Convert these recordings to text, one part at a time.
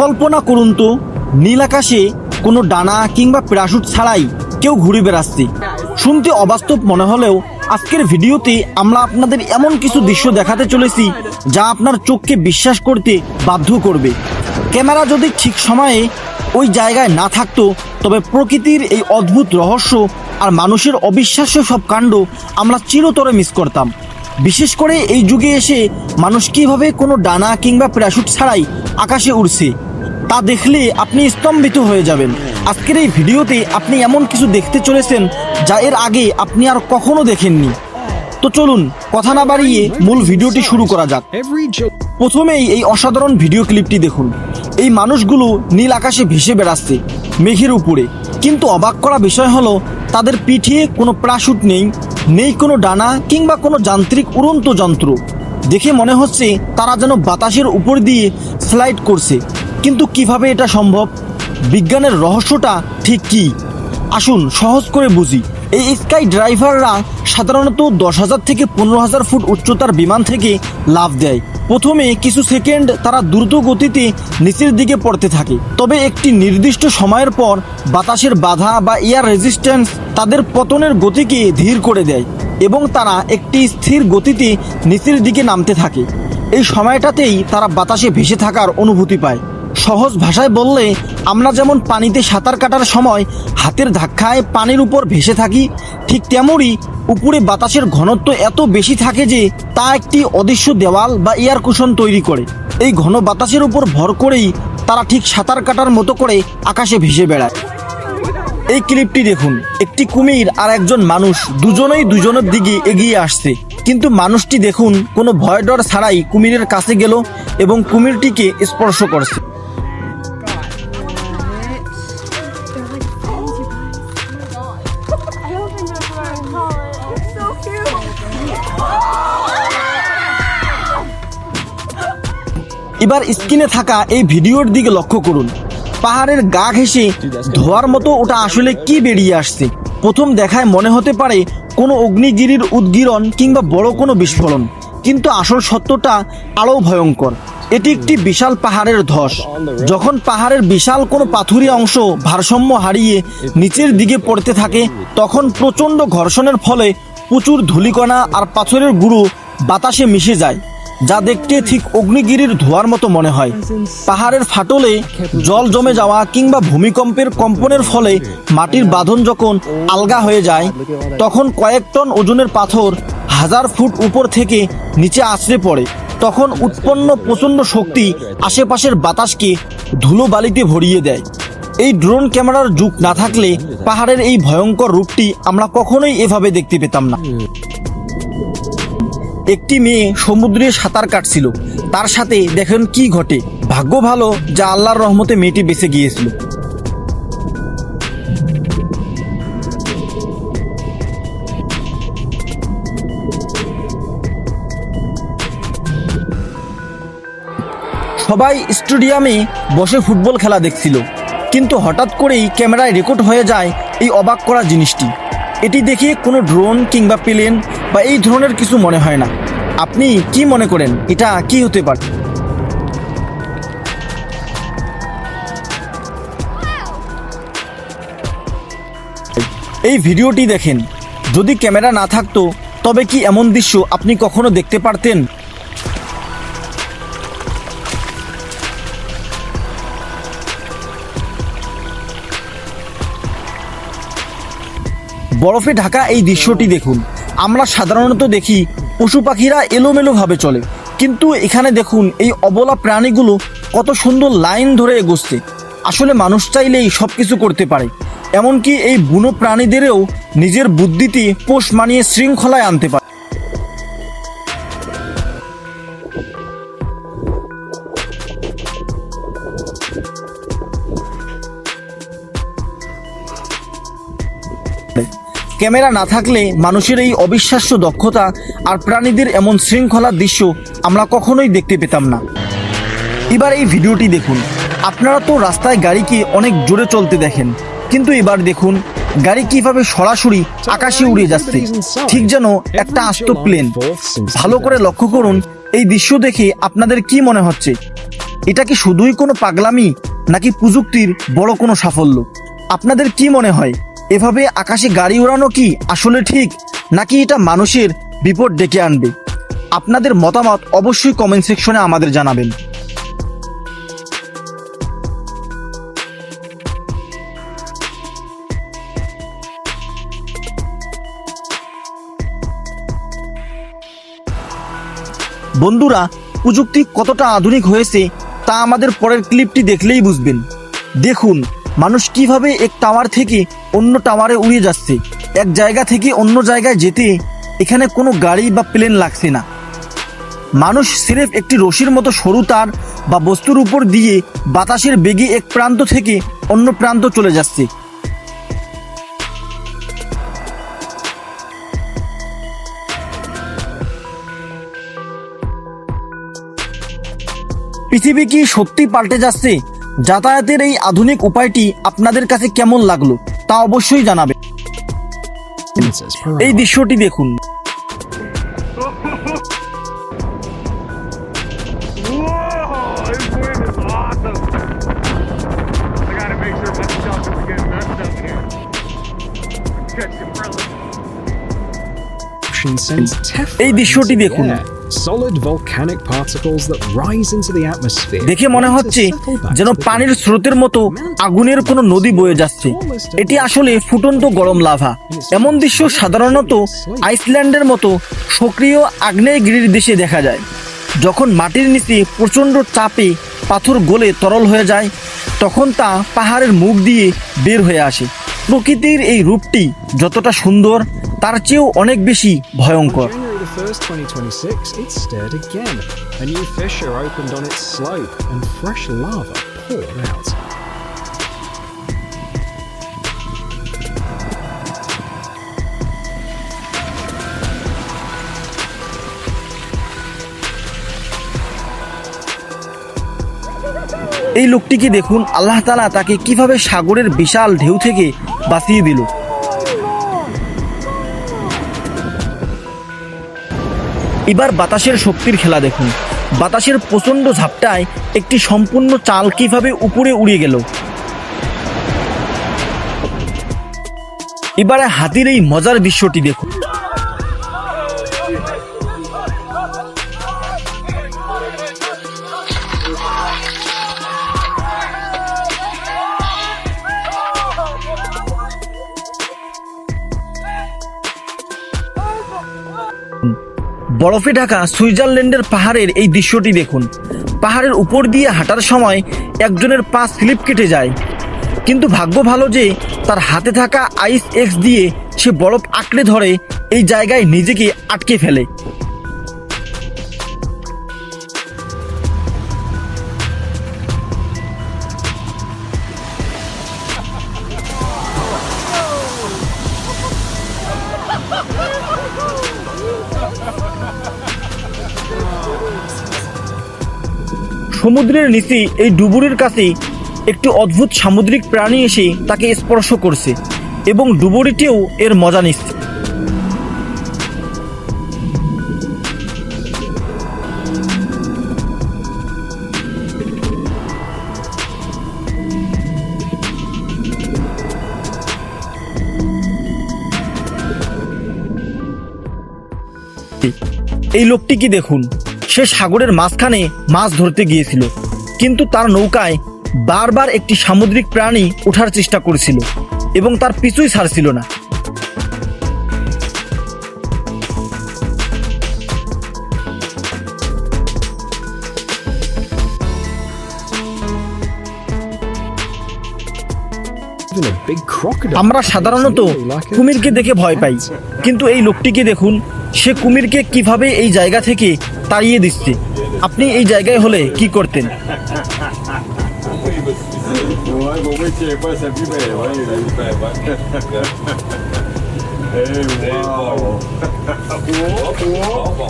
কল্পনা করুন তো, নীল আকাশে কোনো ডানা কিংবা প্যারাশুট ছাড়াই কেউ ঘুরে বেড়াচ্ছে। শুনতে অবাস্তব মনে হলেও আজকের ভিডিওতে আমরা আপনাদের এমন কিছু দৃশ্য দেখাতে চলেছি যা আপনার চোখকে বিশ্বাস করতে বাধ্য করবে। ক্যামেরা যদি ঠিক সময়ে ওই জায়গায় না থাকতো, তবে প্রকৃতির এই অদ্ভুত রহস্য আর মানুষের অবিশ্বাস্য সব কাণ্ড আমরা চিরতরে মিস করতাম। বিশেষ করে এই যুগে এসে মানুষ কীভাবে কোনো ডানা কিংবা প্যারাশুট ছাড়াই আকাশে উড়ছে। তা দেখলে আপনি স্তম্ভিত হয়ে যাবেন। আজকের এই ভিডিওতে আপনি এমন কিছু দেখতে চলেছেন যা এর আগে আপনি আর কখনো দেখেননি। তো চলুন কথা না বাড়িয়ে মূল ভিডিওটি শুরু করা যাক। প্রথমেই এই অসাধারণ ভিডিও ক্লিপটি দেখুন। এই মানুষগুলো নীল আকাশে ভেসে বেড়াচ্ছে মেঘের উপরে। কিন্তু অবাক করা বিষয় হলো তাদের পিঠে কোনো প্রাশুট নেই নেই কোনো ডানা কিংবা কোনো যান্ত্রিক উড়ন্ত যন্ত্র। দেখে মনে হচ্ছে তারা যেন বাতাসের উপর দিয়ে স্লাইড করছে। কিন্তু কীভাবে এটা সম্ভব? বিজ্ঞানের রহস্যটা ঠিক কি? আসুন, সহজ করে বুঝি। এই স্কাই ড্রাইভাররা সাধারণত দশ হাজার থেকে পনেরো হাজার ফুট উচ্চতার বিমান থেকে লাভ দেয়। প্রথমে কিছু সেকেন্ড তারা দ্রুত গতিতে নিচের দিকে পড়তে থাকে। তবে একটি নির্দিষ্ট সময়ের পর বাতাসের বাধা বা এয়ার রেজিস্ট্যান্স তাদের পতনের গতিকে ধীর করে দেয় এবং তারা একটি স্থির গতিতে নিচের দিকে নামতে থাকে। এই সময়টাতেই তারা বাতাসে ভেসে থাকার অনুভূতি পায়। সহজ ভাষায় বললে, আমরা যেমন পানিতে সাঁতার কাটার সময় হাতের ধাক্কায় পানির উপর ভেসে থাকি, ঠিক তেমনই উপরে বাতাসের ঘনত্ব এত বেশি থাকে যে তা একটি অদৃশ্য দেওয়াল বা এয়ার কুশন তৈরি করে। এই ঘন বাতাসের উপর ভর করেই তারা ঠিক সাঁতার কাটার মতো করে আকাশে ভেসে বেড়ায়। এই ক্লিপটি দেখুন। একটি কুমির আর একজন মানুষ দুজনেই দুজনের দিকে এগিয়ে আসছে। কিন্তু মানুষটি দেখুন, কোনো ভয় ডর ছাড়াই কুমিরের কাছে গেল এবং কুমিরটিকে স্পর্শ করছে। এবার স্ক্রিনে থাকা এই ভিডিওর দিকে লক্ষ্য করুন। পাহাড়ের গা ঘেঁষে ধোয়ার মতো ওটা আসলে কি বেরিয়ে আসছে? প্রথম দেখায় মনে হতে পারে কোনো অগ্নিগিরির উদ্গীরণ কিংবা বড় কোনো বিস্ফোরণ। কিন্তু আসল সত্যটা আরও ভয়ঙ্কর। এটি একটি বিশাল পাহাড়ের ধস। যখন পাহাড়ের বিশাল কোনো পাথুরি অংশ ভারসাম্য হারিয়ে নিচের দিকে পড়তে থাকে, তখন প্রচণ্ড ঘর্ষণের ফলে প্রচুর ধূলিকণা আর পাথরের গুঁড়ো বাতাসে মিশে যায়। যা দেখতে ঠিক অগ্নিগিরির ধোয়ার মতো মনে হয়। পাহাড়ের ফাটলে জল জমে যাওয়া কিংবা ভূমিকম্পের কম্পনের ফলে মাটির বাঁধন যখন আলগা হয়ে যায়, তখন কয়েক টন ওজনের পাথর হাজার ফুট উপর থেকে নিচে আছড়ে পড়ে। তখন উৎপন্ন প্রচণ্ড শক্তি আশেপাশের বাতাসকে ধুলো বালিতে ভরিয়ে দেয়। এই ড্রোন ক্যামেরার যুগ না থাকলে পাহাড়ের এই ভয়ঙ্কর রূপটি আমরা কখনোই এভাবে দেখতে পেতাম না। একটি মেয়ে সমুদ্রে সাঁতার কাটছিল। তার সাথে দেখেন কি ঘটে। ভাগ্য ভালো যা আল্লাহর রহমতে মেয়েটি বেঁচে গিয়েছিল। সবাই স্টেডিয়ামে বসে ফুটবল খেলা দেখছিল। কিন্তু হঠাৎ করেই ক্যামেরায় রেকর্ড হয়ে যায় এই অবাক করা জিনিসটি। এটি দেখে কোনো ড্রোন কিংবা প্লেন বা এই ধরনের কিছু মনে হয় না। আপনি কি মনে করেন? এটা কি হতে পারে? এই ভিডিওটি দেখেন। যদি ক্যামেরা না থাকতো, তবে কি এমন দৃশ্য আপনি কখনো দেখতে পারতেন? বরফে ঢাকা এই দৃশ্যটি দেখুন। আমরা সাধারণত দেখি পশু পাখিরা এলোমেলোভাবে চলে। কিন্তু এখানে দেখুন এই অবলা প্রাণীগুলো কত সুন্দর লাইন ধরে এগোচ্ছে। আসলে মানুষ চাইলেই সব কিছু করতে পারে। এমনকি এই বুনো প্রাণীদেরও নিজের বুদ্ধিতে পোষ মানিয়ে শৃঙ্খলায় আনতে পারে। ক্যামেরা না থাকলে মানুষের এই অবিশ্বাস্য দক্ষতা আর প্রাণীদের এমন শৃঙ্খলার দৃশ্য আমরা কখনোই দেখতে পেতাম না। এবার এই ভিডিওটি দেখুন। আপনারা তো রাস্তায় গাড়িকে অনেক জোরে চলতে দেখেন। কিন্তু এবার দেখুন, গাড়ি কীভাবে সরাসরি আকাশে উড়ে যাচ্ছে। ঠিক যেন একটা আস্ত প্লেন। ভালো করে লক্ষ্য করুন, এই দৃশ্য দেখে আপনাদের কি মনে হচ্ছে? এটা কি শুধুই কোনো পাগলামি, নাকি প্রযুক্তির বড় কোনো সাফল্য? আপনাদের কি মনে হয়? এভাবে আকাশে গাড়ি ওড়ানো কি আসলে ঠিক? নাকি এটা মানুষের বিপদ ডেকে আনবে? আপনাদের মতামত অবশ্যই কমেন্ট সেকশনে আমাদের জানাবেন। বন্ধুরা, প্রযুক্তি কতটা আধুনিক হয়েছে তা আমাদের পরের ক্লিপটি দেখলেই বুঝবেন। দেখুন মানুষ কীভাবে এক টাওয়ার থেকে অন্য টাওয়ারে উড়ে যাচ্ছে? এক জায়গা থেকে অন্য জায়গায় যেতে এখানে কোনো গাড়ি বা প্লেন লাগছে না। মানুষ সিরেফ একটি রশির মতো সরু তার বা বস্তুর উপর দিয়ে বাতাসের বেগে এক প্রান্ত থেকে অন্য প্রান্ত চলে যাচ্ছে। পৃথিবী কি সত্যি পাল্টে যাচ্ছে? যাতায়াতের এই আধুনিক উপায়টি আপনাদের কাছে কেমন লাগল তা অবশ্যই জানাবে এই দৃশ্যটি দেখুন। এই দৃশ্যটি দেখুন। দেখে মনে হচ্ছে যেন পানির স্রোতের মতো আগুনের কোনো নদী বয়ে যাচ্ছে। এটি আসলে ফুটন্ত গরম লাভা। এমন দৃশ্য সাধারণত আইসল্যান্ডের মতো সক্রিয় আগ্নেয়গিরির দেশে দেখা যায়। যখন মাটির নিচে প্রচণ্ড চাপে পাথর গলে তরল হয়ে যায় তখন তা পাহাড়ের মুখ দিয়ে বের হয়ে আসে। প্রকৃতির এই রূপটি যতটা সুন্দর তার চেয়েও অনেক বেশি ভয়ঙ্কর। The 1st, 2026, it stirred again. A new fissure opened on its slope and fresh lava poured out. এই লোকটিকে দেখুন আল্লাহ তালা তাকে কীভাবে সাগরের বিশাল ঢেউ থেকে বাঁচিয়ে দিল এবার বাতাসের শক্তির খেলা দেখুন। বাতাসের প্রচণ্ড ঝাপটায় একটি সম্পূর্ণ চাল কীভাবে উপরে উড়ে গেল? এবারে হাতির এই মজার দৃশ্যটি দেখুন। বরফে ঢাকা সুইজারল্যান্ডের পাহাড়ের এই দৃশ্যটি দেখুন। পাহাড়ের উপর দিয়ে হাঁটার সময় একজনের পা স্লিপ কেটে যায়। কিন্তু ভাগ্য ভালো যে তার হাতে থাকা আইস এক্স দিয়ে সে বরফ আঁকড়ে ধরে এই জায়গায় নিজেকে আটকে ফেলে। সমুদ্রের নিচে এই ডুবুরির কাছে একটি অদ্ভুত সামুদ্রিক প্রাণী এসে তাকে স্পর্শ করছে এবং ডুবুরিটিও এর মজা নিচ্ছে। এই লোকটিকে দেখুন? সে সাগরের মাঝখানে মাছ ধরতে গিয়েছিল কিন্তু তার নৌকায় বারবার একটি সামুদ্রিক প্রাণী ওঠার চেষ্টা করেছিল এবং তার পিছুই ছাড়ছিল না. আমরা সাধারণত কুমিরকে দেখে ভয় পাই কিন্তু এই লোকটিকে দেখুন, সে কুমিরকে কীভাবে এই জায়গা থেকে তাড়িয়ে দিচ্ছে আপনি এই জায়গায় হলে কি করতেন wow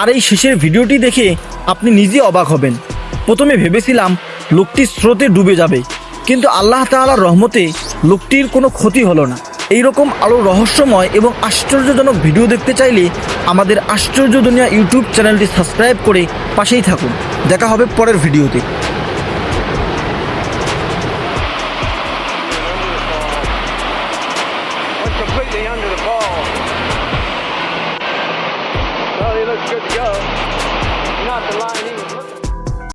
আর এই শেষের ভিডিওটি দেখে আপনি নিজে অবাক হবেন। প্রথমে ভেবেছিলাম লোকটি স্রোতে ডুবে যাবে, কিন্তু আল্লাহ তালার রহমতে লোকটির কোনো ক্ষতি হলো না। এইরকম আরও রহস্যময় এবং আশ্চর্যজনক ভিডিও দেখতে চাইলে আমাদের আশ্চর্য দুনিয়া ইউটিউব চ্যানেলটি সাবস্ক্রাইব করে পাশেই থাকুন। দেখা হবে পরের ভিডিওতে।